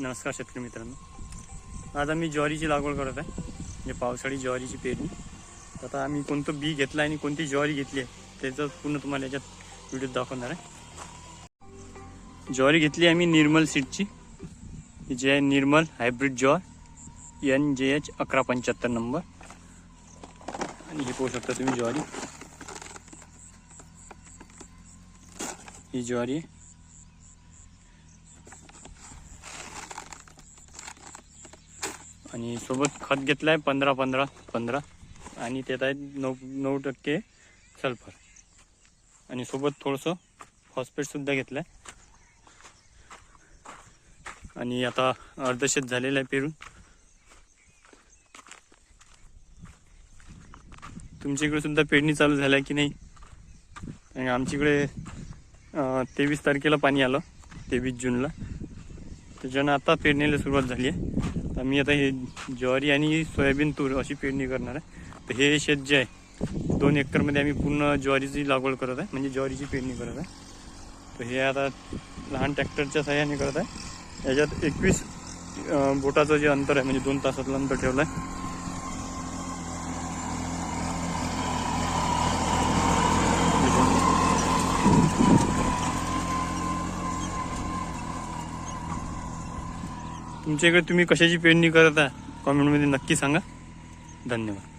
नमस्कार शेतकरी मित्रांनो. आज आम्ही ज्वारीची लागवड करत आहे. म्हणजे पावसाळी ज्वारीची पेरणी. तर आता आम्ही कोणतं बी घेतलं आणि कोणती ज्वारी घेतली आहे त्याचं पूर्ण तुम्हाला याच्यात व्हिडिओ दाखवणार आहे. ज्वारी घेतली आम्ही निर्मल सीडची. जे जी आहे निर्मल हायब्रिड ज्वार. एन जे एच अकरा पंच्याहत्तर नंबर. आणि हे पाहू शकता तुम्ही ज्वारी. ही ज्वारी आहे. आणि सोबत खत घेतलं आहे पंधरा पंधरा पंधरा. आणि त्यात आहे नऊ नऊ टक्के सल्फर. आणि सोबत थोडंसं फॉस्फेटसुद्धा घेतलं आहे आणि आता अर्धशेत झालेलं आहे पेरून. तुमच्या इकडे सुद्धा पेरणी चालू झाली आहे की नाही? आणि आमच्याकडे तेवीस तारखेला पाणी आलं तेवीस जूनला. त्याच्यानं आता पेरणीला सुरुवात झाली आहे. मी आता हे ज्वारी आणि सोयाबीन तूर अशी पेरणी करणार आहे. तर हे शेत जे आहे दोन एकरमध्ये आम्ही पूर्ण ज्वारीची लागवड करत आहे म्हणजे ज्वारीची पेरणी करत आहे. तर हे आता लहान ट्रॅक्टरच्या सहाय्याने करत आहे. याच्यात एकवीस बोटाचं जे अंतर आहे म्हणजे दोन तासातलं अंतर ठेवलं आहे तुमच्या इकडे तुम्ही कशाची पेरणी करत आहे? कॉमेंटमध्ये नक्की सांगा. धन्यवाद.